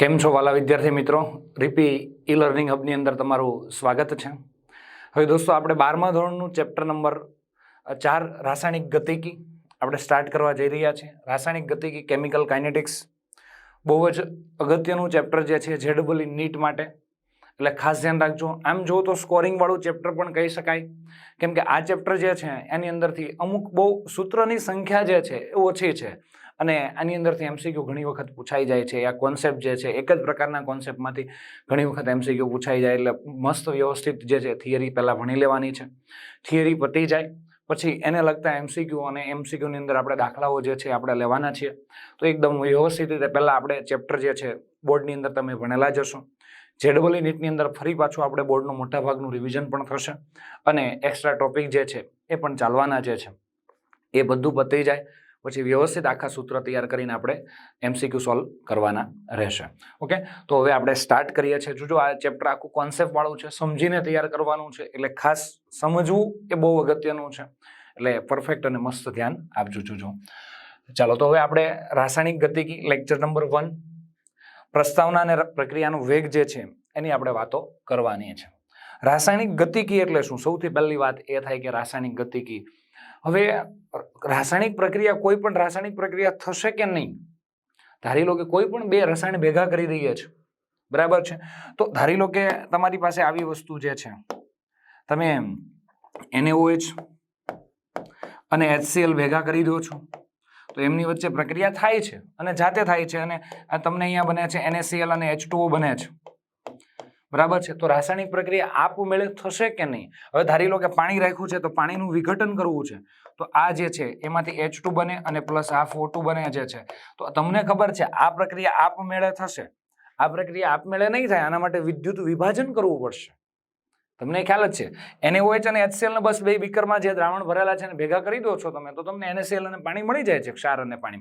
કેમ છો વાલા વિદ્યાર્થી મિત્રો? રીપી ઈ લર્નિંગ હબની અંદર તમારું સ્વાગત છે. હવે દોસ્તો, આપણે બારમા ધોરણનું ચેપ્ટર નંબર ચાર, રાસાયણિક ગતિકી આપણે સ્ટાર્ટ કરવા જઈ રહ્યા છીએ. રાસાયણિક ગતિકી કેમિકલ કાઇનેટિક્સ બહુ જ અગત્યનું ચેપ્ટર જે છે જેડબલી નીટ માટે. એટલે ખાસ ધ્યાન રાખજો. આમ જો તો સ્કોરિંગવાળું ચેપ્ટર પણ કહી શકાય. કેમ કે આ ચેપ્ટર જે છે, એની અંદરથી અમુક બહુ સૂત્રની સંખ્યા જે છે, એ ઓછી છે. અને આની અંદરથી એમસીક્યુ ઘણી વખત પૂછાઈ જાય છે. આ કોન્સેપ્ટ જે છે, એક જ પ્રકારના કોન્સેપ્ટમાંથી ઘણી વખત એમસીક્યુ પૂછાઈ જાય એટલે મસ્ત વ્યવસ્થિત જે છે થિયરી પહેલાં ભણી લેવાની છે. થિયરી પતી જાય, પછી એને લગતા એમસીક્યુ અને એમસીક્યુની અંદર આપણે દાખલાઓ જે છે, આપણે લેવાના છીએ. તો એકદમ વ્યવસ્થિત રીતે પહેલાં આપણે ચેપ્ટર જે છે બોર્ડની અંદર તમે ભણેલા જશો જેડબલી નીટની અંદર ફરી પાછું આપણે બોર્ડનું મોટાભાગનું રિવિઝન પણ થશે. અને એક્સ્ટ્રા ટોપિક જે છે, એ પણ ચાલવાના જે છે. એ બધું પતી જાય. પછી વ્યવસ્થિત આખા સૂત્ર તૈયાર કરીને આપણે એમસીક્યુ સોલ્વ કરવાના રહેશે. ઓકે તો હવે આપણે સ્ટાર્ટ કરીએ છીએ. જોજો આ ચેપ્ટર આખું કોન્સેપ્ટ વાળું છે. સમજીને તૈયાર કરવાનું છે. એટલે ખાસ સમજવું એ બહુ અગત્યનું છે. એટલે પરફેક્ટ અને મસ્ત ધ્યાન આપજો, જોજો. ચાલો, તો હવે આપણે રાસાયણિક ગતિકી લેક્ચર નંબર વન પ્રસ્તાવના અને પ્રક્રિયાનો વેગ જે છે, એની આપણે વાતો કરવાની છે. રાસાયણિક ગતિકી એટલે શું? સૌથી પહેલી વાત એ થાય કે રાસાયણિક ગતિકી હવે રાસાયણિક પ્રક્રિયા કોઈ પણ રાસાયણિક પ્રક્રિયા થશે કે નહીં? ધારી લો કે કોઈ પણ બે રસાયણ ભેગા કરી દઈએ છે, બરાબર છે? તો ધારી લો કે તમારી પાસે આવી વસ્તુ જે છે, તમે એનએઓએચ અને એચસીએલ ભેગા કરી દો છો, તો એમની વચ્ચે પ્રક્રિયા થાય છે અને જાતે થાય છે અને તમને અહીંયા બને છે એનએસીએલ અને એચ બને છે. બરાબર છે? તો રાસાયણિક પ્રક્રિયા આપમેળે થશે કે નહીં? હવે ધારી લો કે પાણી રાખ્યું છે, તો પાણીનું વિઘટન કરવું છે. તો આ જે છે, એમાંથી એચ બને અને પ્લસ આ ફોર ટુ બને જે છે. તો તમને ખબર છે, આ પ્રક્રિયા આપમેળે થશે. આ પ્રક્રિયા આપમેળે નહીં થાય, આના માટે વિદ્યુત વિભાજન કરવું પડશે. તમને ખ્યાલ જ છે? NaOH અને HCl ને બસ બે બીકરમાં જે દ્રાવણ ભરેલા છે ને ભેગા કરી દો છો તમે, તો તમને એનએસએલ અને પાણી મળી જાય છે, ક્ષાર અને પાણી.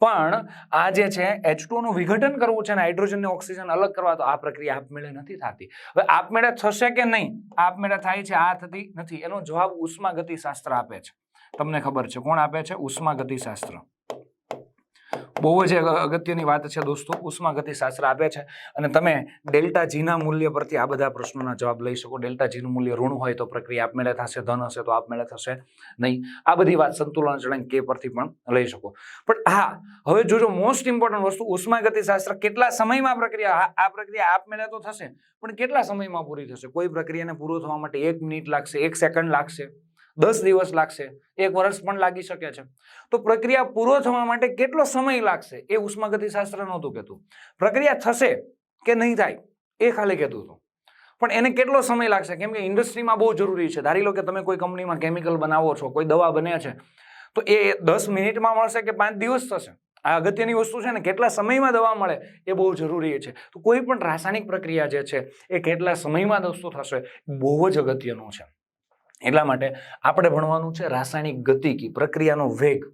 પણ આ જે છે એચનું વિઘટન કરવું છે ને હાઇડ્રોજન ને ઓક્સિજન અલગ કરવા, તો આ પ્રક્રિયા આપમેળે નથી થતી. હવે આપમેળે થશે કે નહીં? આપમેળે થાય છે, આ થતી નથી. એનો જવાબ ઉષ્મા ગતિશાસ્ત્ર આપે છે. તમને ખબર છે, કોણ આપે છે? ઉષ્મા ગતિશાસ્ત્ર બહુ જ અગત્યની વાત છે દોસ્તો, ઉષ્માગતિ શાસ્ત્ર આપે છે અને તમે ડેલ્ટા જીના મૂલ્ય પરથી આ બધા પ્રશ્નોના જવાબ લઈ શકો. ડેલ્ટા જીનું મૂલ્ય ઋણ હોય તો પ્રક્રિયા આપમેળે થશે, ધન હશે તો આપમેળે થશે નહીં. આ બધી વાત સંતુલન અચળાંક કે પરથી પણ લઈ શકો. પણ હા, હવે જોજો મોસ્ટ ઇમ્પોર્ટન્ટ વસ્તુ, ઉષ્માગતિ શાસ્ત્ર કેટલા સમયમાં પ્રક્રિયા આ પ્રક્રિયા આપમેળે તો થશે, પણ કેટલા સમયમાં પૂરી થશે? કોઈ પ્રક્રિયાને પૂરો થવા માટે એક મિનિટ લાગશે, એક સેકન્ડ લાગશે? દસ દિવસ લાગશે, એક વર્ષ પણ લાગી શકે છે. તો પ્રક્રિયા પૂરો થવા માટે કેટલો સમય લાગશે એ ઉષ્માગતિશાસ્ત્ર નહોતું કહેતું. પ્રક્રિયા થશે કે નહીં થાય એ ખાલી કહેતું હતું. પણ એને કેટલો સમય લાગશે? કેમ કે ઇન્ડસ્ટ્રીમાં બહુ જરૂરી છે. ધારી લો કે તમે કોઈ કંપનીમાં કેમિકલ બનાવો છો, કોઈ દવા બને છે, તો એ દસ મિનિટમાં મળશે કે પાંચ દિવસ થશે? આ અગત્યની વસ્તુ છે ને, કેટલા સમયમાં દવા મળે એ બહુ જરૂરી છે. તો કોઈ પણ રાસાયણિક પ્રક્રિયા જે છે, એ કેટલા સમયમાં દોસ્તો થશે બહુ જ અગત્યનું છે. એટલા માટે આપણે ભણવાનું છે રાસાયણિક ગતિકી પ્રક્રિયાનો વેગ.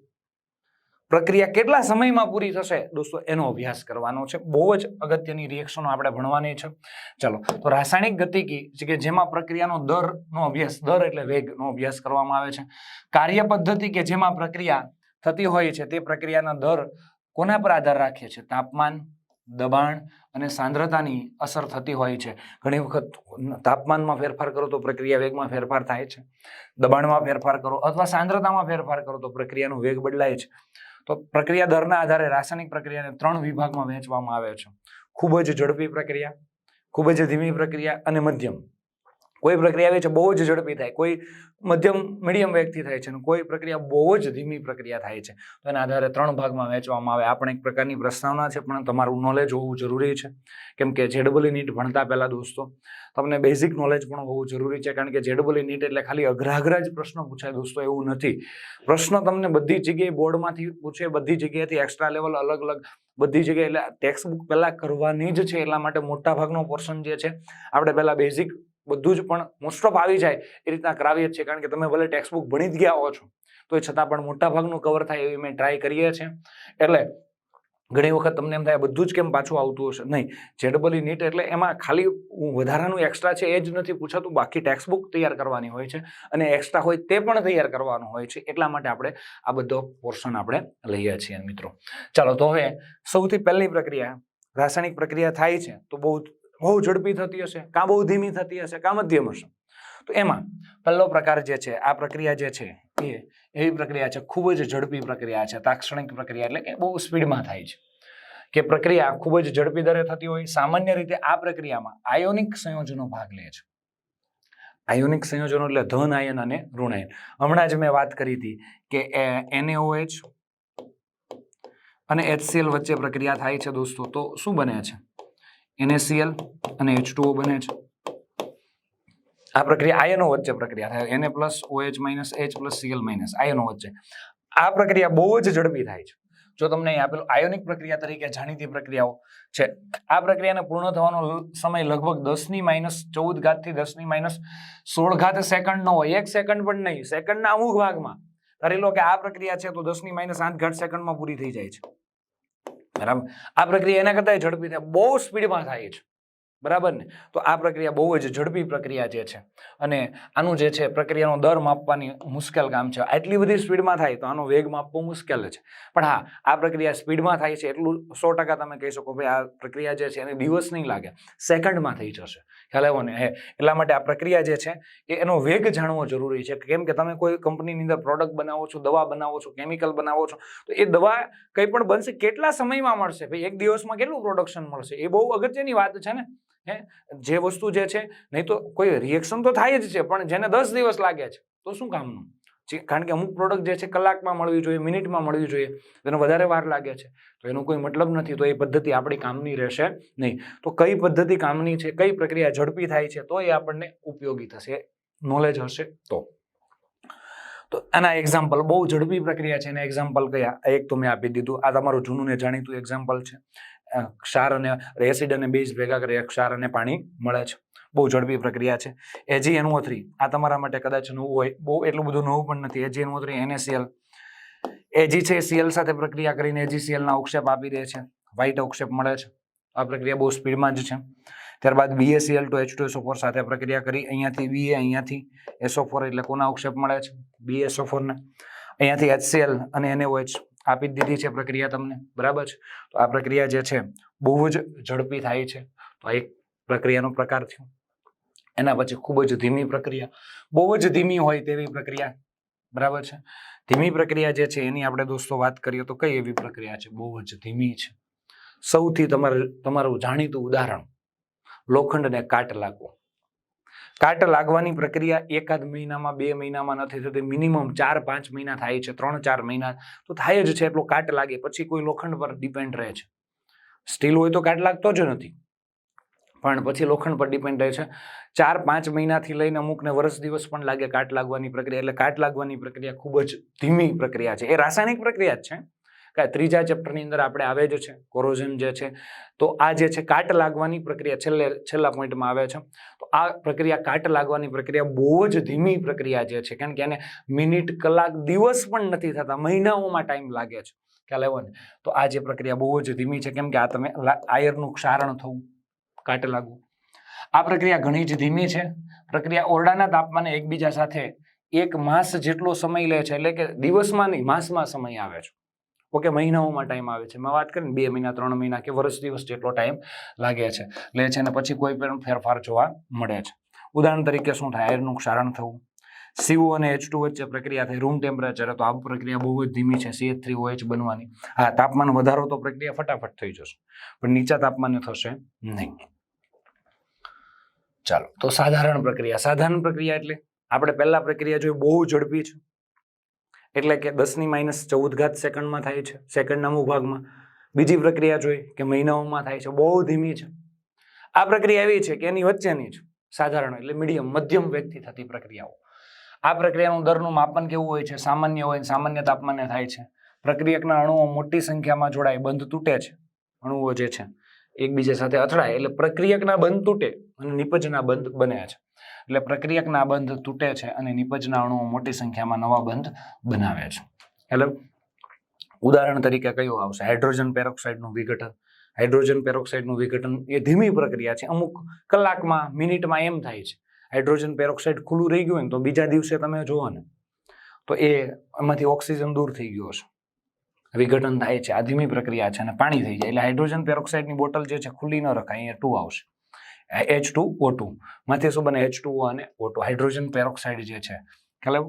પ્રક્રિયા કેટલા સમયમાં પૂરી થશે? દોસ્તો, એનો અભ્યાસ કરવાનો છે. બહુ જ અગત્યની રિએક્શનો આપણે ભણવાની છે. ચાલો, તો રાસાયણિક ગતિકી કે જેમાં પ્રક્રિયાનો દરનો અભ્યાસ, દર એટલે વેગનો અભ્યાસ કરવામાં આવે છે. કાર્ય પદ્ધતિ કે જેમાં પ્રક્રિયા થતી હોય છે, તે પ્રક્રિયાના દર કોના પર આધાર રાખે છે? તાપમાન દબાણ અને સાંદ્રતાની અસર થતી હોય છે. ઘણી વખત તાપમાનમાં ફેરફાર કરો તો પ્રક્રિયા વેગમાં ફેરફાર થાય છે. દબાણમાં ફેરફાર કરો અથવા સાંદ્રતામાં ફેરફાર કરો તો પ્રક્રિયાનો વેગ બદલાય છે. તો પ્રક્રિયા દરના આધારે રાસાયણિક પ્રક્રિયાને ત્રણ વિભાગમાં વહેંચવામાં આવે છે. ખૂબ જ ઝડપી પ્રક્રિયા, ખૂબ જ ધીમી પ્રક્રિયા અને મધ્યમ. કોઈ પ્રક્રિયા આવે છે, બહુ જ ઝડપી થાય, કોઈ મધ્યમ, મીડિયમ વેગથી થાય છે અને કોઈ પ્રક્રિયા બહુ જ ધીમી પ્રક્રિયા થાય છે. તો એના આધારે ત્રણ ભાગમાં વહેંચવામાં આવે. આપણે એક પ્રકારની પ્રસ્તાવના છે, પણ તમારું નોલેજ હોવું જરૂરી છે. કેમ કે જેડબલી નીટ ભણતા પહેલાં દોસ્તો, તમને બેઝિક નોલેજ પણ હોવું જરૂરી છે, કારણ કે જેડબલી નીટ એટલે ખાલી અઘરા અઘરા જ પ્રશ્નો પૂછાય દોસ્તો, એવું નથી. પ્રશ્ન તમને બધી જગ્યાએ બોર્ડમાંથી પૂછે, બધી જગ્યાએથી એક્સ્ટ્રા લેવલ અલગ અલગ, બધી જગ્યાએ. એટલે ટેક્સ્ટ બુક પહેલાં કરવાની જ છે, એટલા માટે મોટા ભાગનો પોર્શન જે છે, આપણે પહેલાં બેઝિક બધું જ પણ મોસ્ટ ઓફ આવી જાય એ રીતના કરાવીએ છીએ. કારણ કે તમે ભલે ટેક્સ્ટ બુક ભણી જ ગયા હો છો, તો એ છતાં પણ મોટા ભાગનું કવર થાય એવી મેં ટ્રાય કરીએ છીએ. એટલે ઘણી વખત તમને એમ થાય બધું જ કેમ પાછું આવતું હશે? નહીં જેડબલી નીટ એટલે એમાં ખાલી વધારાનું એક્સ્ટ્રા છે એ જ નથી પૂછાતું, બાકી ટેક્સ્ટ બુક તૈયાર કરવાની હોય છે અને એક્સ્ટ્રા હોય તે પણ તૈયાર કરવાનું હોય છે. એટલા માટે આપણે આ બધો પોર્શન આપણે લઈએ છીએ મિત્રો. ચાલો, તો હવે સૌથી પહેલી પ્રક્રિયા રાસાયણિક પ્રક્રિયા થાય છે, તો બહુ બહુ ઝડપી થતી હશે, કાં બહુ ધીમી થતી હશે, કાં મધ્યમ હશે. તો એમાં પહેલો પ્રકાર જે છે, આ પ્રક્રિયા જે છે, એ એવી પ્રક્રિયા છે, ખૂબ જ ઝડપી પ્રક્રિયા છે, તાક્ષણિક પ્રક્રિયા એટલે કે બહુ સ્પીડમાં થાય છે. કે પ્રક્રિયા ખૂબ જ ઝડપી દરે થતી હોય, સામાન્ય રીતે આ પ્રક્રિયામાં આયોનિક સંયોજનો ભાગ લે છે. આયોનિક સંયોજનો એટલે ધન, આયન અને ઋણ હમણાં જ મેં વાત કરી હતી કે એનએઓએચ અને એચસીએલ વચ્ચે પ્રક્રિયા થાય છે દોસ્તો, તો શું બને છે? NaCl અને H2O બને છે. આ પ્રક્રિયા આયનો વચ્ચે પ્રક્રિયા થાય. એને plus OH minus H plus CL minus આયનો વચ્ચે. આ પ્રક્રિયા બહુ જ ઝડપી થાય છે. જો તમને આપેલું આયોનિક પ્રક્રિયા તરીકે જાણીતી પ્રક્રિયાઓ છે, આ પ્રક્રિયાને પૂર્ણ થવાનો સમય લગભગ દસની માઇનસ ચૌદ ઘાતથી દસની માઇનસ સોળ ઘાત સેકન્ડ નો હોય. એક સેકન્ડ પણ નહીં સેકન્ડના અમુક ભાગમાં. ધારી લો કે આ પ્રક્રિયા છે તો દસની માઇનસ આઠ ઘાટ સેકન્ડમાં પૂરી થઈ જાય છે. બરાબર આ પ્રક્રિયા એના કરતાં ઝડપી થાય. બહુ સ્પીડમાં થાય છે. બરાબર ને? તો આ પ્રક્રિયા બહુ જ ઝડપી પ્રક્રિયા જે છે. અને આનું જે છે, પ્રક્રિયાનો દર માપવાની મુશ્કેલ કામ છે. આટલી બધી સ્પીડમાં થાય તો આનો વેગ માપવો મુશ્કેલ છે. પણ હા, આ પ્રક્રિયા સ્પીડમાં થાય છે એટલું સો ટકા તમે કહી શકો ભાઈ, આ પ્રક્રિયા જે છે એને દિવસ નહીં લાગે, સેકન્ડમાં થઈ જશે. ખ્યાલ આવ્યો ને? હે, એટલા માટે આ પ્રક્રિયા જે છે એ એનો વેગ જાણવો જરૂરી છે. કેમ કે તમે કોઈ કંપનીની અંદર પ્રોડક્ટ બનાવો છો, દવા બનાવો છો, કેમિકલ બનાવો છો, તો એ દવા કંઈ પણ બનશે, કેટલા સમયમાં મળશે? ભાઈ, એક દિવસમાં કેટલું પ્રોડક્શન મળશે? એ બહુ અગત્યની વાત છે ને? હે? જે વસ્તુ જે છે, નહીં તો કોઈ રિએક્શન તો થાય જ છે, પણ જેને દસ દિવસ લાગે છે, તો શું કામનું? કારણ કે અમુક પ્રોડક્ટ જે છે, કલાકમાં મળવી જોઈએ, મિનિટમાં મળવી જોઈએ, તેને વધારે વાર લાગે છે, તો એનો કોઈ મતલબ નથી, તો એ પદ્ધતિ આપણી કામની રહેશે નહીં. તો કઈ પદ્ધતિ કામની છે, કઈ પ્રક્રિયા ઝડપી થાય છે, તો એ આપણને ઉપયોગી થશે નોલેજ હશે તો. તો આના એક્ઝામ્પલ બહુ ઝડપી પ્રક્રિયા છે, એના એક્ઝામ્પલ કયા? એક તો મેં આપી દીધું, આ તમારું જૂનું ને જાણીતું એક્ઝામ્પલ છે. ક્ષાર અને એસિડ અને બેઝ ભેગા કરી ક્ષાર અને પાણી મળે છે. બહુ ઝડપી પ્રક્રિયા છે. એજીએનઓ થ્રી આ તમારા માટે કદાચ નવું હોય. બહુ એટલું બધું નવું પણ નથી. એજીએનઓ થ્રી એનએસીએલ એજી છે સીએલ સાથે પ્રક્રિયા કરીને એજીસીએલના અવક્ષેપ આપી દે છે. વ્હાઇટ અવક્ષેપ મળે છે. આ પ્રક્રિયા બહુ સ્પીડમાં જ છે. ત્યારબાદ BACL two H two SO four સાથે પ્રક્રિયા કરી. અહીંયાથી બીએ અહીંયાથી એસો ફોર એટલે કોના અવક્ષેપ મળે છે? બીએસઓ ફોરને અહીંયાથી એચસીએલ અને એનએઓએચ આપી દીધી છે પ્રક્રિયા તમને, બરાબર છે? તો આ પ્રક્રિયા જે છે, બહુ જ ઝડપી થાય છે. તો આ એક પ્રક્રિયાનો પ્રકાર થયો. એના પછી ખૂબ જ ધીમી પ્રક્રિયા. બહુ જ ધીમી હોય તેવી પ્રક્રિયા, બરાબર છે? ધીમી પ્રક્રિયા જે છે, એની આપણે દોસ્તો વાત કરીએ તો કઈ એવી પ્રક્રિયા છે? બહુ જ ધીમી છે. સૌથી તમારે, તમારું જાણીતું ઉદાહરણ, લોખંડને કાટ લાગવો. કાટ લાગવાની પ્રક્રિયા એકાદ મહિનામાં, બે મહિનામાં નથી થતી. મિનિમમ ચાર, પાંચ મહિના થાય છે, ત્રણ, ચાર મહિના. તો થાય જ છે એટલો કાટ લાગે. પછી કોઈ લોખંડ પર ડિપેન્ડ રહે છે. સ્ટીલ હોય તો કાટ લાગતો જ નથી. પણ પછી લોખંડ પર ડિપેન્ડ રહે છે. ચાર, પાંચ મહિનાથી લઈને અમુકને વર્ષ દિવસ પણ લાગે કાટ લાગવાની પ્રક્રિયા. એટલે કાટ લાગવાની પ્રક્રિયા ખૂબ જ ધીમી પ્રક્રિયા છે. એ રાસાયણિક પ્રક્રિયા જ છે. કે ત્રીજા ચેપ્ટરની અંદર આપણે આવે જ છે કોરોઝન જે છે, તો આ જે છે કાટ લાગવાની પ્રક્રિયા છેલ્લે, છેલ્લા પોઈન્ટમાં આવે છે. તો આ પ્રક્રિયા કાટ લાગવાની પ્રક્રિયા બહુ જ ધીમી પ્રક્રિયા જે છે, કારણ કે એને મિનિટ, કલાક, દિવસ પણ નથી થતા, મહિનાઓમાં ટાઈમ લાગે છે. ખ્યાલ આવ્યો ને? તો આ જે પ્રક્રિયા બહુ જ ધીમી છે, કેમ કે આ તમે આયરનું ક્ષારણ થવું, કાટ લાગવું. આ પ્રક્રિયા ઘણી જ ધીમી છે. પ્રક્રિયા ઓરડાના તાપમાને એકબીજા સાથે એક માસ જેટલો સમય લે છે, એટલે કે દિવસમાં નહીં, માસમાં સમય આવે છે. ઓકે, મહિનાઓમાં ટાઈમ આવે છે. મેં વાત કરીને બે મહિના, ત્રણ મહિના કે વર્ષ દિવસ જેટલો ટાઈમ લાગે છે. લે છે અને પછી કોઈ પણ ફેરફાર જોવા મળે છે. ઉદાહરણ તરીકે શું થાય? આયરનું ક્ષારણ થવું. સીઓ અને એચ ટુ વચ્ચે પ્રક્રિયા થઈ રૂમ ટેમ્પરેચર તો આ પ્રક્રિયા બહુ જ ધીમી છે. સીએચ થ્રી ઓએચ બનવાની. હા, તાપમાન વધારો તો પ્રક્રિયા ફટાફટ થઈ જશે. પણ નીચા તાપમાને થશે નહીં. ચાલો, તો સાધારણ પ્રક્રિયા. સાધારણ પ્રક્રિયા એટલે આપણે પહેલા પ્રક્રિયા જોઈ બહુ ઝડપી છે. એટલે કે દસની માઇનસ ચૌદ ઘાત સેકન્ડમાં થાય છે, સેકન્ડના અમુક ભાગમાં બીજી પ્રક્રિયા જોઈ કે મહિનાઓમાં થાય છે, બહુ ધીમી છે. આ પ્રક્રિયા એવી છે કે એની વચ્ચેની છે સાધારણ એટલે મીડિયમ મધ્યમ વેગથી થતી પ્રક્રિયાઓ. આ પ્રક્રિયાનું દરનું માપન કેવું હોય છે? સામાન્ય હોય સામાન્ય તાપમાને થાય છે. પ્રક્રિયકના અણુઓ મોટી સંખ્યામાં જોડાય, બંધ તૂટે છે. અણુઓ જે છે એકબીજા સાથે અથડાય એટલે પ્રક્રિયકના બંધ તૂટે અને નિપજના બંધ બને છે. એટલે પ્રક્રિયકના બંધ તૂટે છે અને નિપજના અણુઓ મોટી સંખ્યામાં નવા બંધ બનાવે છે. એટલે ઉદાહરણ તરીકે કયું આવશે? હાઇડ્રોજન પેરોક્સાઇડનું વિઘટન. હાઇડ્રોજન પેરોક્સાઇડનું વિઘટન એ ધીમી પ્રક્રિયા છે. અમુક કલાકમાં, મિનિટમાં એમ થાય છે. હાઇડ્રોજન પેરોક્સાઇડ ખુલ્લું રહી ગયું હોય ને તો બીજા દિવસે તમે જુઓ ને, તો એ એમાંથી ઓક્સિજન દૂર થઈ ગયો છે વિઘટન થાય છે આ ધીમી પ્રક્રિયા છે અને પાણી થઈ જાય. એટલે હાઇડ્રોજન પેરોક્સાઇડની બોટલ જે છે ખુલ્લી ન રખાય, અહીંયા ટુ આવશે. એચ ટુ ઓ ટુ માંથી શું બને? એચ ટુ અને ઓ ટુ હાઇડ્રોજન પેરોક્સાઇડ જે છે, ખ્યાલ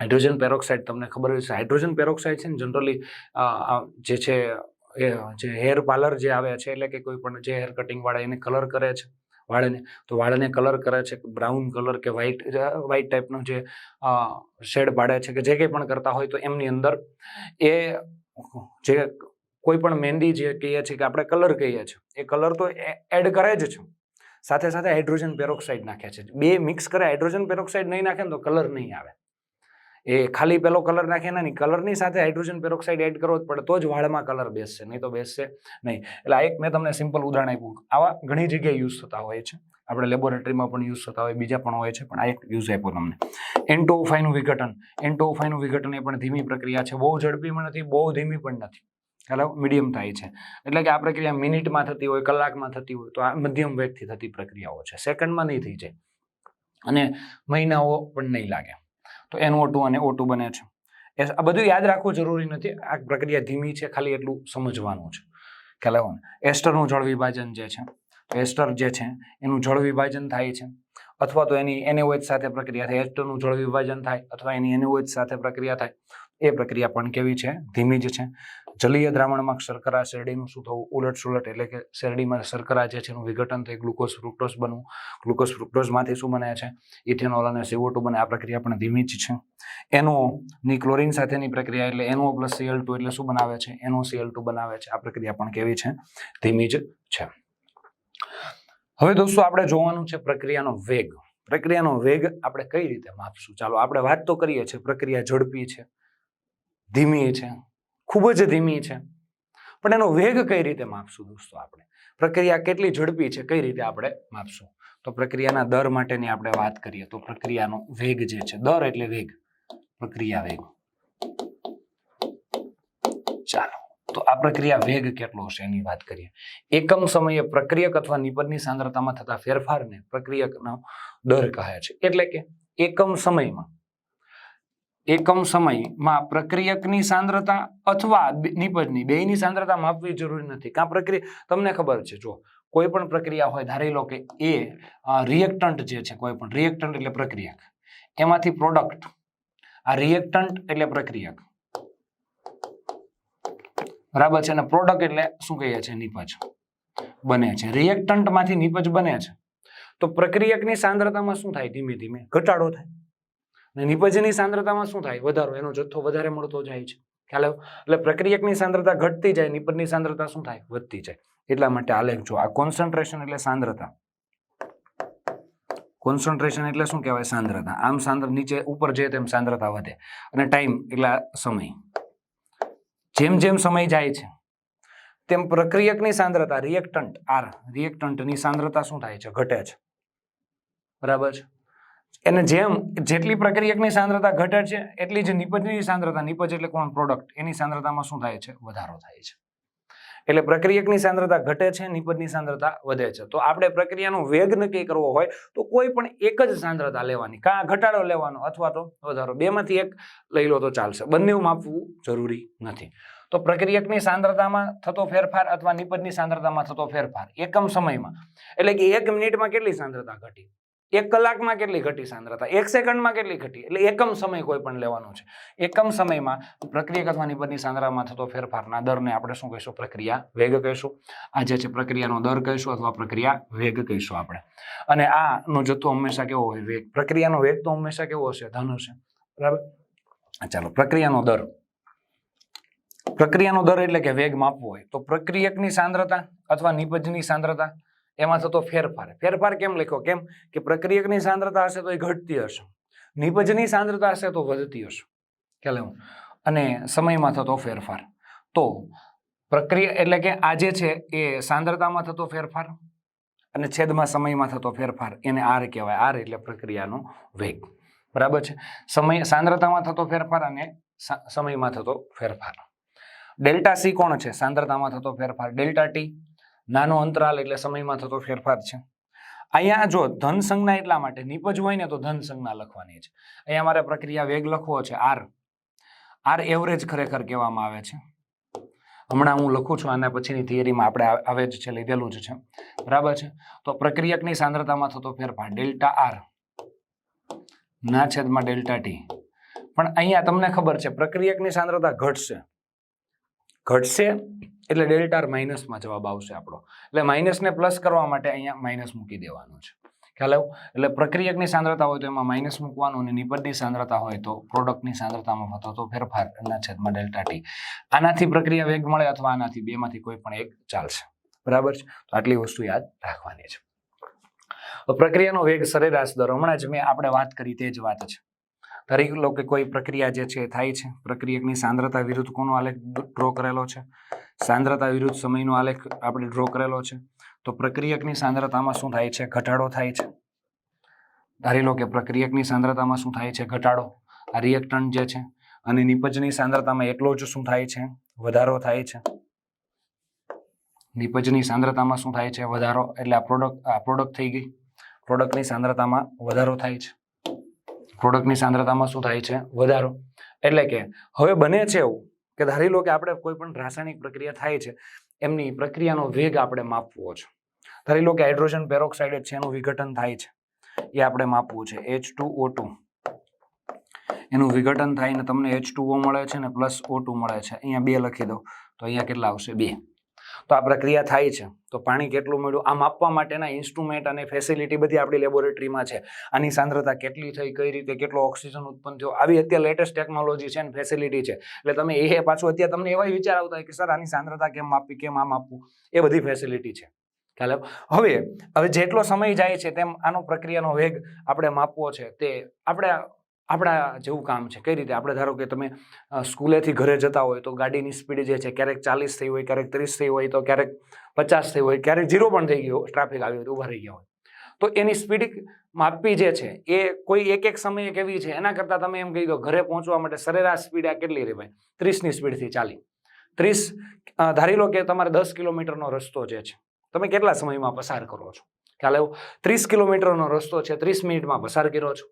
હાઇડ્રોજન પેરોક્સાઇડ તમને ખબર છે હાઇડ્રોજન પેરોક્સાઇડ છે ને, જનરલી જે છે, એ, જે હેર પાર્લર જે આવે છે, એટલે કે કોઈ પણ જે હેર કટિંગ વાળા એને કલર કરે છે વાળને તો વાળને કલર કરે છે બ્રાઉન કલર કે વ્હાઇટ વ્હાઇટ ટાઈપનો જે શેડ પાડે છે કે જે કંઈ પણ કરતા હોય તો એમની અંદર એ જે કોઈ પણ મહેંદી જે કહીએ છીએ કે આપણે કલર કહીએ છીએ, એ કલર તો એડ કરે જ છે. સાથે સાથે હાઇડ્રોજન પેરોક્સાઇડ નાખે છે. બે મિક્સ કરે હાઇડ્રોજન પેરોક્સાઇડ નહીં નાખે ને તો કલર નહીં આવે. એ ખાલી પેલો કલર નાખે નાની કલરની સાથે હાઇડ્રોજન પેરોક્સાઇડ એડ કરવો જ પડે, તો જ વાળમાં કલર બેસશે, નહીં તો બેસશે નહીં. એટલે આ એક મેં તમને સિમ્પલ ઉદાહરણ આપ્યું. આવા ઘણી જગ્યાએ યુઝ થતા હોય છે. આપણે લેબોરેટરીમાં પણ યુઝ થતા હોય, બીજા પણ હોય છે, પણ આ એક યુઝ આપ્યો તમને. એન્ટો ફાઈનું વિઘટન. એન્ટો ફાઈનું વિઘટન એ પણ ધીમી પ્રક્રિયા છે. બહુ ઝડપી પણ નથી, બહુ ધીમી પણ નથી. ખ્યાલ મીડિયમ થાય છે. એટલે કે આ પ્રક્રિયા મિનિટમાં થતી હોય, કલાકમાં થતી હોય, તો આ મધ્યમ વેગથી થતી પ્રક્રિયાઓ છે. સેકન્ડમાં નહીં થઈ જાય. અને મહિનાઓ પણ નહીં લાગે. તો એનઓ ટુ અને ઓ ટુ બને છે. એ આ બધું યાદ રાખવું જરૂરી નથી. આ પ્રક્રિયા ધીમી છે, ખાલી એટલું સમજવાનું છે. ખ્યાલ આવ્યો ને? એસ્ટરનું જળ વિભાજન જે છે, એસ્ટર જે છે, એનું જળ વિભાજન થાય છે. અથવા તો એની એનએઓએચ સાથે પ્રક્રિયા થાય. એસ્ટરનું જળ વિભાજન થાય અથવા એની એનએઓએચ સાથે પ્રક્રિયા થાય. એ પ્રક્રિયા પણ કેવી છે? ધીમી જ છે. જલીય દ્રાવણમાં શર્કરા શેરડીનું શું થવું? ઉલટ સુલટ એટલે કે શેરડીમાં શર્કરા જે છે એનું વિઘટન થઈ ગ્લુકોઝ ફ્રુક્ટોઝ બનવું. ગ્લુકોઝ ફ્રુક્ટોઝમાંથી શું બને છે? ઇથેનોલ અને સીઓટુ બને. આ પ્રક્રિયા પણ ધીમી જ છે. એનો ની ક્લોરિન સાથેની પ્રક્રિયા એટલે એનઓ પ્લસ સીએલ ટુ એટલે શું બનાવે છે? એનો સીએલ ટુ બનાવે છે. આ પ્રક્રિયા પણ કેવી છે? ધીમી જ છે. હવે દોસ્તો આપણે જોવાનું છે પ્રક્રિયાનો વેગ. પ્રક્રિયાનો વેગ આપણે કઈ રીતે માપશું? ચાલો, આપણે વાત તો કરીએ છીએ. પ્રક્રિયા ઝડપી છે. ધીમી છે. ખૂબ જ ધીમી છે. પણ એનો વેગ કઈ રીતે માપશું દોસ્તો આપણે? પ્રક્રિયા કેટલી ઝડપી છે કઈ રીતે આપણે માપશું? તો પ્રક્રિયાના દર માટેની આપણે વાત કરીએ તો પ્રક્રિયાનો વેગ જે છે, દર એટલે વેગ. પ્રક્રિયા વેગ. ચાલો, તો આ પ્રક્રિયા વેગ કેટલો હશે એની વાત કરીએ. એકમ સમયે પ્રક્રિયક અથવા નિપજની સાંદ્રતામાં થતા ફેરફારને પ્રક્રિયકનો દર કહે છે. એટલે કે એકમ સમયમાં એકમ સમયમાં પ્રક્રિયકની સાંદ્રતા અથવા નિપજની, બેયની સાંદ્રતા માપવી જરૂરી નથી. કાં પ્રક્રિયા તમને ખબર છે જો કોઈ પણ પ્રક્રિયા હોય, ધારી લો કે એ રિએક્ટન્ટ જે છે, કોઈ પણ રિએક્ટન્ટ એટલે પ્રક્રિયક. એમાંથી પ્રોડક્ટ આ રિએક્ટન્ટ એટલે પ્રક્રિયક. બરાબર છે? અને પ્રોડક્ટ એટલે શું કહીએ છીએ? નિપજ. બને છે. રિએક્ટન્ટમાંથી નિપજ બને છે. તો પ્રક્રિયકની સાંદ્રતામાં શું થાય? ધીમે ધીમે ઘટાડો થાય. અને નિપજની સાંદ્રતામાં શું થાય? વધારો. એનો જથ્થો વધારે મળતો જાય છે. ખ્યાલ આવ્યો? એટલે પ્રક્રિયકની સાંદ્રતા ઘટતી જાય નિપજની સાંદ્રતા શું થાય? વધતી જાય. એટલા માટે આલેખ જો આ કોન્સન્ટ્રેશન એટલે સાંદ્રતા. કોન્સન્ટ્રેશન એટલે શું કહેવાય? સાંદ્રતા. આમ સાંદ્ર નીચે ઉપર જાય તેમ સાંદ્રતા વધે. અને ટાઈમ એટલે સમય. જેમ જેમ સમય જાય છે, તેમ પ્રક્રિયકની સાંદ્રતા રિએક્ટન્ટ આર રિએક્ટન્ટની સાંદ્રતા શું થાય છે? ઘટે છે. બરાબર છે? એને જેમ જેટલી પ્રક્રિયકની સાંદ્રતા ઘટે છે, એટલી જ નિપજની સાંદ્રતા, નિપજ એટલે કોણ? પ્રોડક્ટ એની સાંદ્રતામાં શું થાય છે? વધારો થાય છે. એટલે પ્રક્રિયકની સાંદ્રતા ઘટે છે, નિપજની સાંદ્રતા વધે છે. તો આપણે પ્રક્રિયાનો વેગ નક્કી કરવો હોય, તો કોઈ પણ એક જ સાંદ્રતા લેવાની. કાં ઘટાડો લેવાનો અથવા તો વધારો. બેમાંથી એક લઈ લો તો ચાલશે. બંને માપવું જરૂરી નથી. તો પ્રક્રિયકની સાંદ્રતામાં થતો ફેરફાર અથવા નિપજની સાંદ્રતામાં થતો ફેરફાર. એકમ સમયમાં. એટલે કે એક મિનિટમાં કેટલી સાંદ્રતા ઘટી? એક કલાકમાં કેટલી ઘટી સાંદ્રતા? એક સેકન્ડમાં કેટલી ઘટી? એટલે એકમ સમય કોઈ પણ લેવાનો છે. એકમ સમયમાં પ્રક્રિયક અથવા નિપજની સાંદ્રામાં થતો ફેરફારના દરને આપણે શું કહીશું? પ્રક્રિયા વેગ કહીશું. આ જે છે પ્રક્રિયાનો દર કહીશું અથવા પ્રક્રિયા વેગ કહીશું આપણે. અને આનો જથ્થો હંમેશા કેવો હોય? વેગ. પ્રક્રિયાનો વેગ તો હંમેશા કેવો હશે? ધન હશે. બરાબર? ચાલો, પ્રક્રિયાનો દર. પ્રક્રિયાનો દર એટલે કે વેગ માપવો હોય. તો પ્રક્રિયકની સાંદ્રતા અથવા નિપજની સાંદ્રતા? એમાં થતો ફેરફાર. ફેરફાર કેમ લખ્યો? કેમ કે પ્રક્રિયકની સાંદ્રતા હશે તો એ ઘટતી હશે. નિપજની સાંદ્રતા હશે તો વધતી હશે. ખ્યાલ આવ્યો? અને સમયમાં થતો ફેરફાર. તો પ્રક્રિયા એટલે કે આ જે છે એ સાંદ્રતામાં થતો ફેરફાર અને છેદમાં સમયમાં થતો ફેરફાર. એને આર કહેવાય. આર એટલે પ્રક્રિયાનો વેગ. બરાબર છે? સમય, સાંદ્રતામાં થતો ફેરફાર અને સમયમાં થતો ફેરફાર. ડેલ્ટા સી કોણ છે? સાંદ્રતામાં થતો ફેરફાર. ડેલ્ટા ટી નાનો અંતરાલ એટલે સમયમાં થતો ફેરફાર છે. અહીંયા જો ધન સંજ્ઞા એટલા માટે નિપજ હોય ને તો ધન સંજ્ઞા લખવાની છે. અહીંયા મારે પ્રક્રિયા વેગ લખવો છે આર. આર એવરેજ ખરેખર કહેવામાં આવે છે. હમણાં હું લખું છું આના પછીની થિયરીમાં આપણે આવે જ છે, લીધેલું જ છે. બરાબર છે? તો પ્રક્રિયકની સાંદ્રતામાં થતો ફેરફાર ડેલ્ટા આર. ના છેદમાં ડેલ્ટા ટી. પણ અહીંયા તમને ખબર છે, પ્રક્રિયકની સાંદ્રતા ઘટશે. ઘટશે? એટલે ડેલ્ટા માઇનસમાં જવાબ આવશે આપણો. એટલે માઇનસને પ્લસ કરવા માટે અહીંયા માઇનસ મૂકી દેવાનું છે. ખ્યાલ આવ્યો? એટલે પ્રક્રિયકની સાંદ્રતા હોય તો એમાં માઇનસ મૂકવાનું અને નિપજની સાંદ્રતા હોય તો પ્રોડક્ટની સાંદ્રતામાં થતો તો ફેરફાર ના છેદમાં ડેલ્ટા ટી. આનાથી પ્રક્રિયા વેગ મળે અથવા આનાથી બેમાંથી કોઈ પણ એક ચાલશે. બરાબર છે? તો આટલી વસ્તુ યાદ રાખવાની છે. પ્રક્રિયાનો વેગ સરેરાશ દર. હમણાં જ મેં આપણે વાત કરી તે જ વાત છે. ધારી લો કે કોઈ પ્રક્રિયા જે છે એ થાય છે. પ્રક્રિયકની સાંદ્રતા વિરુદ્ધ કોનો આલેખ ડ્રો કરેલો છે? સાંદ્રતા વિરુદ્ધ સમયનો આલેખ આપણે ડ્રો કરેલો છે. તો પ્રક્રિયકની સાંદ્રતામાં શું થાય છે? ઘટાડો થાય છે. ધારી લો કે પ્રક્રિયકની સાંદ્રતામાં શું થાય છે? ઘટાડો. આ રિએક્ટન્ટ જે છે અને નિપજની સાંદ્રતામાં એટલો જ શું થાય છે? વધારો થાય છે. નિપજની સાંદ્રતામાં શું થાય છે? વધારો. એટલે આ પ્રોડક્ટ આ પ્રોડક્ટ થઈ ગઈ. પ્રોડક્ટની સાંદ્રતામાં વધારો થાય છે. પ્રોડક્ટની સાંદ્રતામાં શું થાય છે? વધારો. એટલે કે હવે બને છે એવું કે ધારી લો કે આપણે કોઈ પણ રાસાયણિક પ્રક્રિયા થાય છે, એમની પ્રક્રિયાનો વેગ આપણે માપવો છે. ધારી લો કે હાઇડ્રોજન પેરોક્સાઇડ છે, એનું વિઘટન થાય છે. એ આપણે માપવું છે. એચ ટુ ઓ એનું વિઘટન થાય ને તમને એચ મળે છે ને પ્લસ ઓ મળે છે. અહીંયા બે લખી દો. તો અહીંયા કેટલા આવશે? બે. તો આ પ્રક્રિયા થાય છે. તો પાણી કેટલું મળ્યું? આ માપવા માટેના ઇન્સ્ટ્રુમેન્ટ અને ફેસિલિટી બધી આપણી લેબોરેટરીમાં છે. આની સાંદ્રતા કેટલી થઈ, કઈ રીતે કેટલો ઓક્સિજન ઉત્પન્ન થયો? આવી અત્યારે લેટેસ્ટ ટેકનોલોજી છે અને ફેસિલિટી છે. એટલે તમે એ પાછું અત્યારે તમને એવા વિચાર આવતા હોય કે સર આની સાંદ્રતા કેમ માપવી કેમ આમ આપવું? એ બધી ફેસિલિટી છે. ખ્યાલ હવે હવે જેટલો સમય જાય છે તેમ આનો પ્રક્રિયાનો વેગ આપણે માપવો છે તે આપણે આપણા જેવું કામ છે. કઈ રીતે? આપણે ધારો કે તમે સ્કૂલેથી ઘરે જતા હોય તો ગાડીની સ્પીડ જે છે, ક્યારેક ચાલીસ થઈ હોય, ક્યારેક ત્રીસ થઈ હોય, તો ક્યારેક પચાસ થઈ હોય, ક્યારેક ઝીરો પણ થઈ ગયો, ટ્રાફિક આવ્યો તો ઊભા રહી ગયા હોય. તો એની સ્પીડ માપવી જે છે, એ કોઈ એક એક સમયે કેવી છે? એના કરતાં તમે એમ કહી દો, ઘરે પહોંચવા માટે સરેરાશ સ્પીડ આ કેટલી રહેવાય ત્રીસની સ્પીડથી ચાલી ત્રીસ ધારી લો કે તમારે દસ કિલોમીટરનો રસ્તો જે છે, તમે કેટલા સમયમાં પસાર કરો છો? ખ્યાલ આવ્યો? ત્રીસ કિલોમીટરનો રસ્તો છે, ત્રીસ મિનિટમાં પસાર કર્યો છો.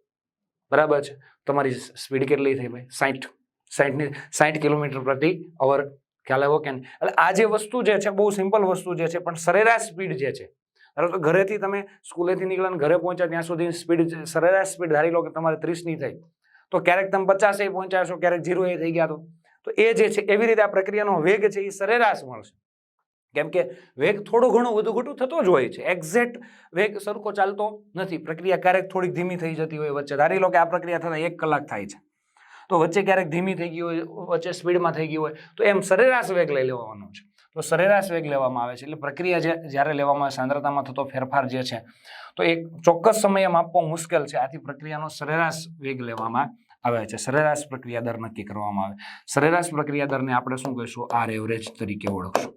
બરાબર છે? તમારી સ્પીડ કેટલી થઈ ભાઈ? સાઠ સાઠની સાઠ કિલોમીટર પ્રતિ અવર. ખ્યાલ આવ્યો કે એટલે આ જે વસ્તુ જે છે, બહુ સિમ્પલ વસ્તુ જે છે, પણ સરેરાશ સ્પીડ જે છે, ધારો તો ઘરેથી તમે સ્કૂલેથી નીકળ્યા ઘરે પહોંચ્યા, ત્યાં સુધી સ્પીડ સરેરાશ સ્પીડ ધારી લો કે તમારે ત્રીસની થઈ. તો ક્યારેક તમે પચાસે પહોંચ્યા છો ક્યારેક ઝીરો એ થઈ ગયા તો. તો એ જે છે, એવી રીતે આ પ્રક્રિયાનો વેગ છે, એ સરેરાશ મળશે. કેમ કે વેગ થોડો ઘણો વધુ ઘટું થતો જ હોય છે. એક્ઝેક્ટ વેગ સરખો ચાલતો નથી. પ્રક્રિયા ક્યારેક થોડીક ધીમી થઈ જતી હોય વચ્ચે. ધારી લો કે આ પ્રક્રિયા થતા એક કલાક થાય છે. તો વચ્ચે ક્યારેક ધીમી થઈ ગઈ હોય, વચ્ચે સ્પીડમાં થઈ ગઈ હોય, તો એમ સરેરાશ વેગ લઈ લેવાનો છે. તો સરેરાશ વેગ લેવામાં આવે છે. એટલે પ્રક્રિયા જે, જ્યારે લેવામાં સાંદ્રતામાં થતો ફેરફાર જે છે, તો એક ચોક્કસ સમયે માપવો મુશ્કેલ છે. આથી પ્રક્રિયાનો સરેરાશ વેગ લેવામાં આવે છે. સરેરાશ પ્રક્રિયા દર નક્કી કરવામાં આવે. સરેરાશ પ્રક્રિયા દરને આપણે શું કહીશું? આર એવરેજ તરીકે ઓળખશું.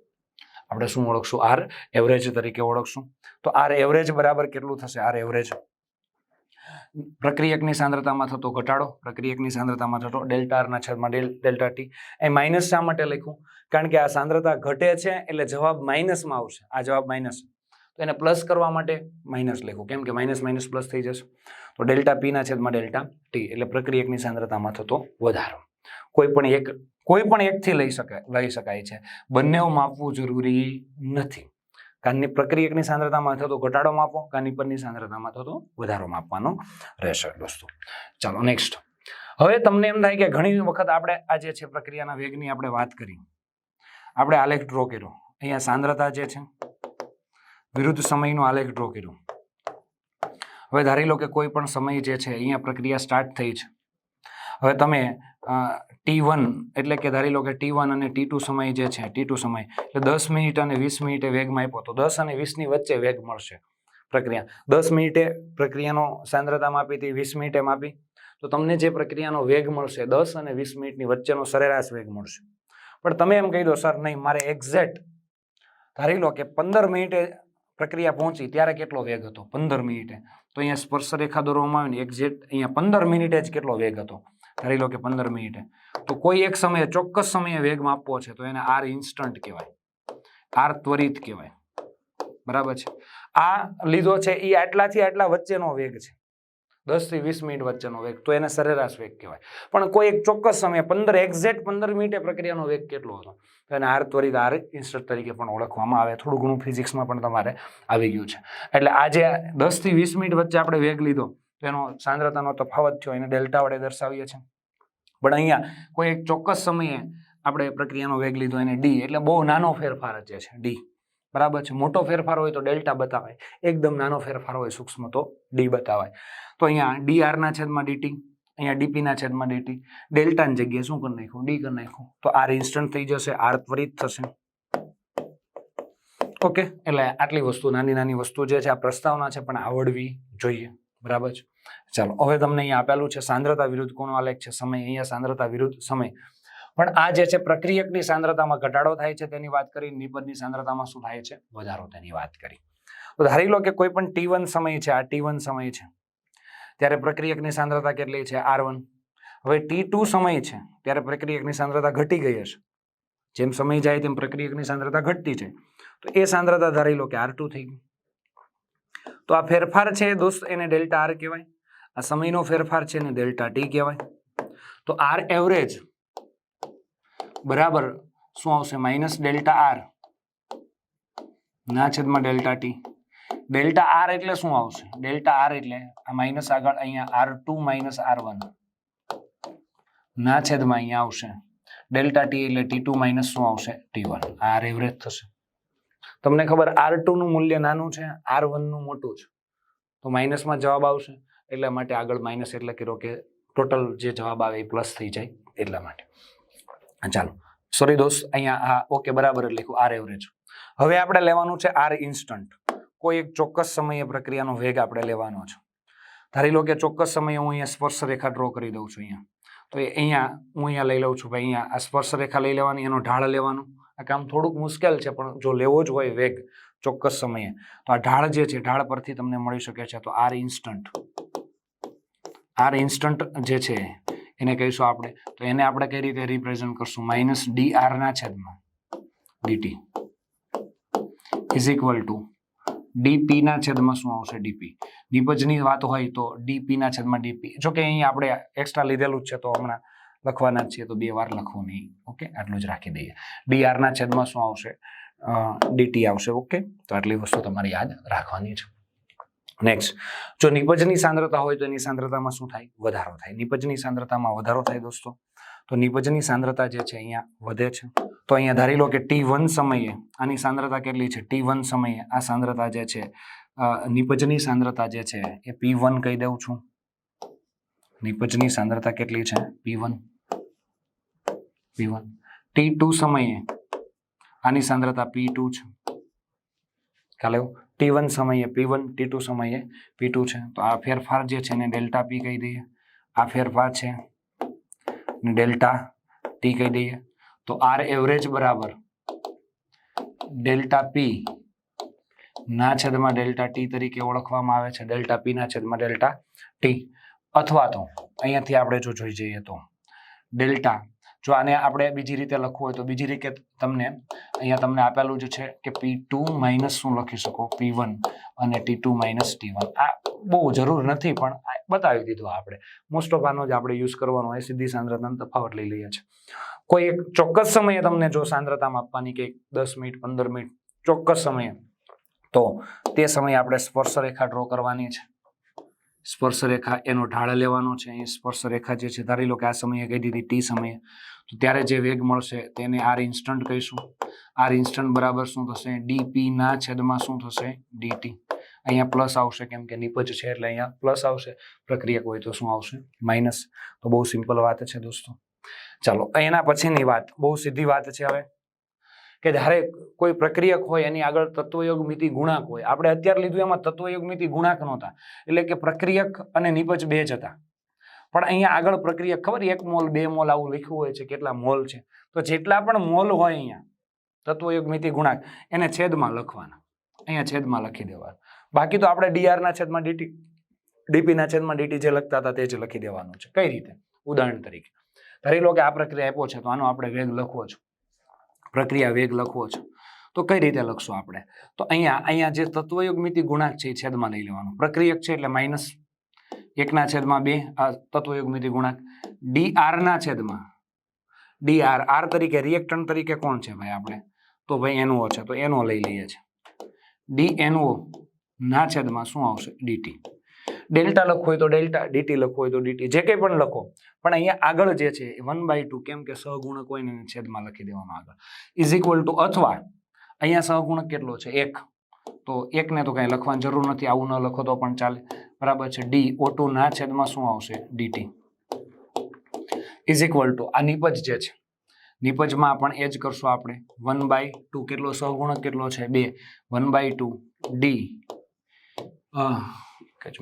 આપણે શું ઓળખશું? આર એવરેજ તરીકે ઓળખશું. તો આર એવરેજ બરાબર કેટલું થશે? આર એવરેજ પ્રક્રિયકની સાંદ્રતામાં થતો ઘટાડો, પ્રક્રિયકની સાંદ્રતામાં થતો ડેલ્ટા આરના છેદમાં ડેલ, ડેલ્ટા ટી એ માઇનસ શા માટે લખ્યું? કારણ કે આ સાંદ્રતા ઘટે છે એટલે જવાબ માઇનસમાં આવશે. આ જવાબ માઇનસ તો એને પ્લસ કરવા માટે માઇનસ લખ્યું. કેમ કે માઇનસ માઇનસ પ્લસ થઈ જશે. તો ડેલ્ટા પીના છેદમાં ડેલ્ટા ટી એટલે પ્રક્રિયકની સાંદ્રતામાં થતો વધારો. કોઈ પણ એક કોઈ પણ એકથી લઈ શકાય લઈ શકાય છે. બંને માપવું જરૂરી નથી. કાનની પ્રક્રિયકની સાંદ્રતામાં થતો ઘટાડો માપો કાની પરની સાંદ્રતામાં થતો વધારો માપવાનો રહેશે, દોસ્તો. ચાલો નેક્સ્ટ હવે તમને એમ થાય કે ઘણી વખત આપણે આ જે છે પ્રક્રિયાના વેગની આપણે વાત કરી. આપણે આલેખ ડ્રો કર્યો. અહીંયા સાંદ્રતા જે છે, વિરુદ્ધ સમયનો આલેખ ડ્રો કર્યો. હવે ધારી લો કે કોઈ પણ સમય જે છે અહીંયા પ્રક્રિયા સ્ટાર્ટ થઈ છે. હવે તમે ટી વન એટલે કે ધારી લો કે ટી વન અને ટી ટુ સમય જે છે ટી ટુ સમય, એટલે દસ મિનિટ અને વીસ મિનિટે વેગમાં આપ્યો તો દસ અને વીસની વચ્ચે વેગ મળશે પ્રક્રિયા. દસ મિનિટે પ્રક્રિયાનો સાંદ્રતા માપી હતી, વીસ મિનિટે માપી. તો તમને જે પ્રક્રિયાનો વેગ મળશે, દસ અને વીસ મિનિટની વચ્ચેનો સરેરાશ વેગ મળશે. પણ તમે એમ કહી દો, સર, નહીં, મારે એક્ઝેક્ટ ધારી લો કે પંદર મિનિટે પ્રક્રિયા પહોંચી, ત્યારે કેટલો વેગ હતો? પંદર મિનિટે. તો અહીંયા સ્પર્શ રેખા દોરવામાં આવે ને એક્ઝેક્ટ અહીંયા પંદર મિનિટે જ કેટલો વેગ હતો? ધારી લો કે પંદર મિનિટે. તો કોઈ એક સમયે, ચોક્કસ સમયે વેગ માપવો છે, તો એને આર ઇન્સ્ટન્ટ કહેવાય. આર ત્વરિત કહેવાય. બરાબર છે? આ લીધો છે એ આટલાથી આટલા વચ્ચેનો વેગ છે. દસથી વીસ મિનિટ વચ્ચેનો વેગ, તો એને સરેરાશ વેગ કહેવાય. પણ કોઈ એક ચોક્કસ સમયે, પંદર એક્ઝેક્ટ પંદર મિનિટે પ્રક્રિયાનો વેગ કેટલો હતો? એને આર ત્વરિત આર ઇન્સ્ટન્ટ તરીકે પણ ઓળખવામાં આવે. થોડું ઘણું ફિઝિક્સમાં પણ તમારે આવી ગયું છે. એટલે આજે દસથી વીસ મિનિટ વચ્ચે આપણે વેગ લીધો, તો એનો સાંદ્રતાનો તફાવત થયો, એને ડેલ્ટા વડે દર્શાવીએ છીએ. પણ અહીંયા કોઈ એક ચોક્કસ સમયે આપણે પ્રક્રિયાનો વેગ લીધો એને ડી એટલે બહુ નાનો ફેરફાર જ છે ડી બરાબર છે? મોટો ફેરફાર હોય તો ડેલ્ટા બતાવાય. એકદમ નાનો ફેરફાર હોય સૂક્ષ્મ તો ડી બતાવાય. તો અહીંયા ડી આરના છેદમાં ડીટી અહીંયા ડીપીના છેદમાં ડીટી ડેલ્ટાની જગ્યાએ શું કરી નાખ્યું? ડી કરી નાખ્યું. તો આર ઇન્સ્ટન્ટ થઈ જશે આર ત્વરિત થશે. ઓકે એટલે આટલી વસ્તુ, નાની નાની વસ્તુ જે છે, આ પ્રસ્તાવના છે, પણ આવડવી જોઈએ. બરાબર છે? ચાલો, હવે તમને અહીંયા આપેલું છે સાંદ્રતા વિરુદ્ધ કોનો આલેખ છે? સમય, અહીંયા સાંદ્રતા વિરુદ્ધ સમય. પણ આ જે છે, પ્રક્રિયકની સાંદ્રતામાં ઘટાડો થાય છે તેની વાત કરી નિપજની સાંદ્રતામાં શું થાય છે? વધારો તેની વાત કરી. તો ધારી લો કે કોઈ પણ ટી વન સમય છે, આ ટી વન સમય છે. ત્યારે પ્રક્રિયકની સાંદ્રતા કેટલી છે? આર વન હવે ટી ટુ સમય છે, ત્યારે પ્રક્રિયકની સાંદ્રતા ઘટી ગઈ હશે. જેમ સમય જાય તેમ પ્રક્રિયકની સાંદ્રતા ઘટતી છે તો એ સાંદ્રતા ધારી લો કે આર ટુ થઈ ગઈ. તો આ ફેરફાર છે દોસ્ત, એને ડેલ્ટા આર કહેવાય. આ સમયનો ફેરફાર છે એને ડેલ્ટા ટી કહેવાય. તો આર એવરેજ બરાબર શું આવશે? Minus delta R. ના છેદમાં ડેલ્ટા ટી. ડેલ્ટા આર એટલે શું આવશે? ડેલ્ટા આર એટલે આ માઇનસ આગળ અહીંયા R two minus R one. ના છેદમાં અહીંયા આવશે. ડેલ્ટા ટી એટલે ટી ટુ માઇનસ શું આવશે? T one. આર એવરેજ થશે. તમને ખબર આરનું મૂલ્ય નાનું છે આરનું મોટું છે. તો માઇનસમાં જવાબ આવશે, એટલા માટે આગળ માઇનસ એટલે કર્યો કે ટોટલ જે જવાબ આવે એ પ્લસ થઈ જાય એટલા માટે. ચાલો. સોરી દોસ્ત, અહીંયા હા ઓકે બરાબર લખ્યું આર એવરેજ હવે આપણે લેવાનું છે આર ઇન્સ્ટન્ટ કોઈ એક ચોક્કસ સમયે પ્રક્રિયાનો વેગ આપણે લેવાનો છે. ધારી લો કે ચોક્કસ સમયે હું અહીંયા સ્પર્શ રેખા ડ્રો કરી દઉં છું અહીંયા. તો અહીંયા, હું અહીંયા લઈ લઉં છું, ભાઈ, અહીંયા આ સ્પર્શ રેખા લઈ લેવાની, એનો ઢાળ લેવાનો. આ કામ થોડુંક મુશ્કેલ છે, પણ જો લેવો જ હોય વેગ ચોક્કસ સમયે, તો આ ઢાળ જે છે, ઢાળ પરથી તમને મળી શકે છે, તો આર ઇન્સ્ટન્ટ આર ઇન્સ્ટન્ટ જે છે, એને કહીશું આપણે, તો એને આપણે કઈ રીતે રિપ્રેઝન્ટ કરશું? માઇનસ ડી આરના છેદમાં. DT is equal to DP ના છેદમાં શું આવશે? ડીપી નિપજની વાત હોય તો ડીપી ના છેદમાં ડીપી જો કે અહીં આપણે એક્સ્ટ્રા લીધેલું જ છે, તો હમણાં લખવાના છીએ તો બે વાર લખવું નહીં. ઓકે? આટલું જ રાખી દઈએ. ડીઆરના છેદમાં શું આવશે? ડીટી આવશે. ઓકે? તો આટલી વસ્તુ તમારે યાદ રાખવાની છે. નેક્સ્ટ જો નિપજની સાંદ્રતા હોય તો એની સાંદ્રતામાં શું થાય? વધારો થાય. નિપજની સાંદ્રતામાં વધારો થાય દોસ્તો. તો નિપજની સાંદ્રતા જે છે અહીંયા વધે છે. તો અહીંયા ધારી લો કે ટી વન સમયે આની સાંદ્રતા કેટલી છે? ટી વન સમયે આ સાંદ્રતા જે છે નિપજની સાંદ્રતા જે છે એ પી વન કહી દઉં છું. નિપજની સાંદ્રતા કેટલી છે? P one. P one. T two સમયે આની સાંદ્રતા પી ટુ છે. ખ્યાલ ટી વન સમયે પી વન, ટી ટુ સમયે પી ટુ છે. તો આ ફેરફાર જે છે એને ડેલ્ટા પી કહી દઈએ. આ ફેરફાર છે ડેલ્ટા ટી કહી દઈએ. તો આર એવરેજ બરાબર ડેલ્ટા પી ના છેદમાં ડેલ્ટા ટી તરીકે ઓળખવામાં આવે છે. ડેલ્ટા પી ના છેદમાં ડેલ્ટા ટી. અથવા તો અહીંયાથી આપણે જો જોઈ જઈએ તો ડેલ્ટા, જો આને આપણે બીજી રીતે લખવું હોય તો બીજી રીતે તમને અહીંયા તમને આપેલું જ છે કે પી ટુ માઇનસ શું લખી શકો? પી વન અને T two minus T one આ બહુ જરૂર નથી, પણ બતાવી દીધું આપણે. મોસ્ટ ઓફ આનો જ આપણે યુઝ કરવાનો હોય, સીધી સાંદ્રતાનો તફાવત લઈ લઈએ છીએ. કોઈ એક ચોક્કસ સમયે તમને જો સાંદ્રતા માપવાની કે દસ મિનિટ, પંદર મિનિટ ચોક્કસ સમયે, તો તે સમયે આપણે સ્પર્શ રેખા ડ્રો કરવાની છે. સ્પર્શ રેખા એનો ઢાળ લેવાનો છે. અહીં સ્પર્શ રેખા જે છે, ધારી લો કે આ સમયે કહી દીધી ટી સમયે. તો ત્યારે જે વેગ મળશે તેને આર ઇન્સ્ટન્ટ કહીશું. આર ઇન્સ્ટન્ટ બરાબર શું થશે? ડીપી ના છેદમાં શું થશે? ડીટી અહીંયા પ્લસ આવશે કેમ કે નિપજ છે એટલે અહીંયા પ્લસ આવશે. પ્રક્રિયક હોય તો શું આવશે? માઇનસ. તો બહુ સિમ્પલ વાત છે દોસ્તો. ચાલો, એના પછીની વાત. બહુ સીધી વાત છે હવે. કે જ્યારે કોઈ પ્રક્રિયક હોય, એની આગળ તત્વયોગ મિતિ ગુણાંક હોય. આપણે અત્યારે લીધું એમાં તત્વયોગ મિતિ ગુણાક નહોતા. એટલે કે પ્રક્રિયક અને નિપજ બે જ હતા. પણ અહીંયા આગળ પ્રક્રિયા ખબર, એક મોલ, બે મોલ આવું લખ્યું હોય છે, કેટલા મોલ છે. તો જેટલા પણ મોલ હોય અહીંયા, તત્વયોગ મિતિ ગુણાક, એને છેદમાં લખવાના. અહીંયા છેદમાં લખી દેવાના. બાકી તો આપણે ડીઆરના છેદમાં ડીટી ડીપીના છેદમાં ડીટી જે લખતા હતા તે જ લખી દેવાનું છે. કઈ રીતે? ઉદાહરણ તરીકે. ધારી લો કે આ પ્રક્રિયા આપ્યો છે, તો આનો આપણે વેગ લખવો છે. પ્રક્રિયા વેગ લખવો છે. તો કઈ રીતે લખશું આપણે? તો અહીંયા અહીંયા જે તત્વયુગ મિતિ ગુણાંક છે એ છેદમાં લઈ લેવાનું. પ્રક્રિયક છે એટલે માઇનસ એકના છેદમાં બે, આ તત્વયુગ્મિતિ ગુણાંક. ડી આરના છેદમાં ડી આર આર તરીકે રિએક્ટન તરીકે કોણ છે ભાઈ આપણે? તો ભાઈ એનઓ છે, તો એનો લઈ લઈએ છીએ. ડી એનઓ ના છેદમાં શું આવશે? ડીટી. ડેલ્ટા લખવું હોય તો ડેલ્ટા, ડીટી લખવું હોય તો ડીટી, જે કંઈ પણ લખો. પણ અહીંયા આગળ જે છે વન બાય ટુ કેમ કે સહગુણક હોય ને છેદમાં લખી દેવાનો આગળ. ઇઝ ઇક્વલ ટુ અથવા અહીંયા સહગુણક કેટલો છે? એક. તો એકને તો કાંઈ લખવાની જરૂર નથી, આવું ન લખો તો પણ ચાલે. બરાબર છે? ડી ઓ ટુ ના છેદમાં શું આવશે? ડીટી. ઇઝ ઇક્વલ ટુ આ નિપજ જે છે, નિપજમાં પણ એ જ કરશું આપણે. વન બાય ટુ કેટલો સહગુણક કેટલો છે? બે. વન બાય ટુ ડી જ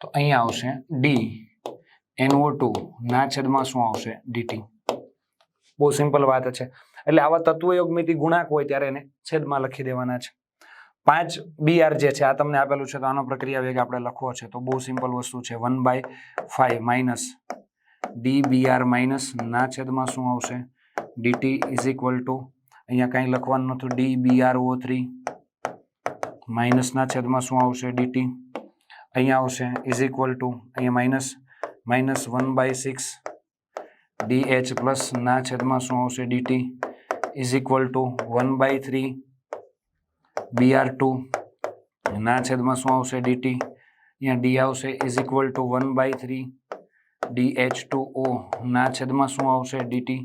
તો અહીંયા આવશે ડી એનઓ ટુ ના છેદમાં શું આવશે? ડીટી બહુ સિમ્પલ વાત છે. એટલે આવા તત્વયોગમિતિ ગુણાંક હોય ત્યારે એને છેદમાં લખી દેવાના છે. પાંચ બીઆર જે છે, આ તમને આપેલું છે, તો આનો પ્રક્રિયા વેગ આપણે લખવો છે. તો બહુ સિમ્પલ વસ્તુ છે. One by five minus D BR minus ના છેદમાં શું આવશે? ડીટી ઇઝ ઇક્વલ ટુ અહીંયા કાંઈ લખવાનું નથી ડી બીઆર ઓ થ્રી માઇનસના છેદમાં શું આવશે? ડીટી અહીંયા આવશે. ઇઝ ઇક્વલ ટુ અહીંયા minus minus one by six D H plus ના છેદમાં શું આવશે? DT is equal to one by three B R two ના છેદમાં શું આવશે? ડીટી અહીંયા ડી આવશે. Is equal to one by three D H two O ના છેદમાં શું આવશે? ડીટી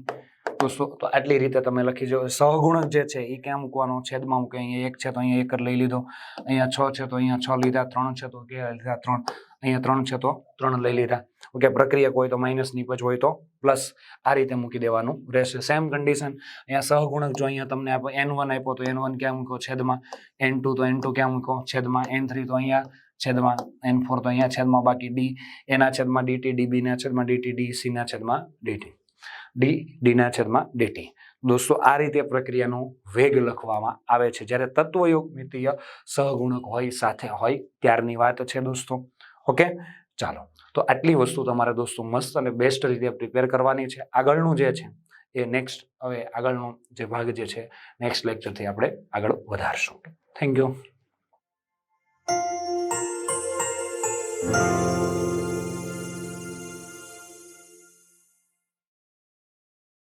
તો તો આટલી રીતે તમે લખી જો. સહગુણક જે છે એ ક્યાં મૂકવાનો? છેદમાં મૂકે. અહીંયા એક છે, તો અહીંયા એક જ લઈ લીધો. અહીંયા છ છે, તો અહીંયા છ લીધા. ત્રણ છે, તો કે લીધા ત્રણ. અહીંયા ત્રણ છે, તો ત્રણ લઈ લીધા. ઓકે પ્રક્રિયક હોય તો માઇનસ નીપજ હોય તો પ્લસ આ રીતે મૂકી દેવાનું રહેશે. સેમ કન્ડિશન અહીંયા સહગુણક જો અહીંયા તમને આપો એન વન આપ્યો, તો એન વન ક્યાં મૂકો છેદમાં. એન ટુ તો એન ટુ ક્યાં મૂકો છેદમાં. એન થ્રી તો અહીંયા છેદમાં. એન ફોર તો અહીંયા છેદમાં. બાકી ડી એના છેદમાં ડીટી ડીબીના છેદમાં ડીટી ડી સીના છેદમાં ડીટી ડી, ડીના છેદમાં ડીટી દોસ્તો, આ રીતે પ્રક્રિયાનો વેગ લખવામાં આવે છે. જ્યારે તત્વયોગ મિતીય સહગુણક હોય, સાથે હોય, ત્યારની વાત છે દોસ્તો. ઓકે ચાલો. તો આટલી વસ્તુ તમારે દોસ્તો મસ્ત અને બેસ્ટ રીતે પ્રિપેર કરવાની છે. આગળનું જે છે, એ નેક્સ્ટ હવે આગળનો જે ભાગ જે છે નેક્સ્ટ લેક્ચરથી આપણે આગળ વધારશું. Thank you